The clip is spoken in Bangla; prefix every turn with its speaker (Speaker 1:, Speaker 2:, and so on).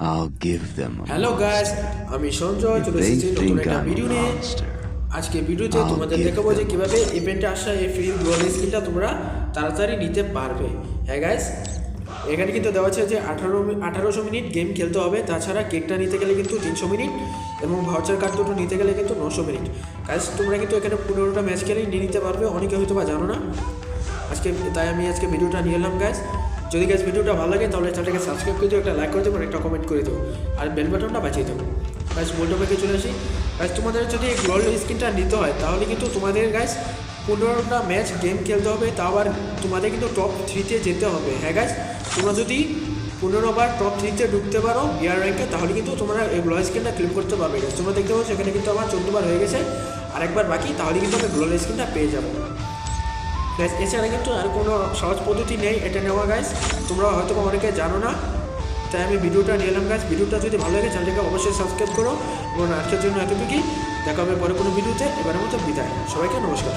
Speaker 1: I'll give them a
Speaker 2: hello guys আমি সঞ্জয় চলে এসেছি নতুন একটা ভিডিও নিয়ে. আজকে ভিডিওতে তোমাদের দেখাবো যে কীভাবে ইভেন্টে আসা এই ফ্রি গ্লোয়াল স্কিনটা তোমরা তাড়াতাড়ি নিতে পারবে। হ্যাঁ গাইস এখানে কিন্তু দেওয়া আছে যে আঠারো আঠারোশো মিনিট গেম খেলতে হবে। তাছাড়া কেকটা নিতে গেলে কিন্তু তিনশো মিনিট এবং ভাউচার কার্ড দুটো নিতে গেলে কিন্তু নশো মিনিট। গাইস তোমরা কিন্তু এখানে পনেরোটা ম্যাচ খেলেই নিয়ে নিতে পারবে। অনেকে হয়তো বা জানো না। আজকে তাই আমি আজকে ভিডিওটা নিয়ে এলাম গাইস যদি গাইস ভিডিওটা ভালো লাগে, তাহলে চ্যানেলটাকে সাবস্ক্রাইব করে দিও, একটা লাইক করে দেবো একটা কমেন্ট করে দিও, আর বেল বাটনটা বাঁচিয়ে দেবো গাইস মূল টপিকে চলে আসি। গাইস তোমাদের যদি গ্লোয়াল স্কিনটা নিতে হয়, তাহলে কিন্তু তোমাদের গাইস পনেরোটা ম্যাচ গেম খেলতে হবে, তাও আবার তোমাদের কিন্তু টপ থ্রিতে যেতে হবে। হ্যাঁ গাইস তোমরা যদি পনেরো বার টপ থ্রিতে ঢুকতে পারো বিয়ার র্যাঙ্কে তাহলে কিন্তু তোমরা এই গ্লোয়াল স্কিনটা ক্লেম করতে পারবে। Guys। তোমরা দেখতে পাচ্ছ, এখানে কিন্তু আমার চোদ্দ বার হয়ে গেছে। আরেকবার বাকি, তাহলে কিন্তু আমি গ্লোয়াল স্কিনটা পেয়ে যাব। গাইস এছাড়া কিন্তু আর কোনো সহজ পদ্ধতি নেই এটা নেওয়া গাইস তোমরা হয়তো অনেকে জানো না। তাই আমি ভিডিওটা নিয়ে এলাম গাইস ভিডিওটা যদি ভালো লাগে চ্যানেলটাকে অবশ্যই সাবস্ক্রাইব করো। এবং আজকের জন্য এতটুকুই। দেখা হবে পরে কোনো ভিডিওতে। এবারের মতো বিদায়। সবাইকে নমস্কার।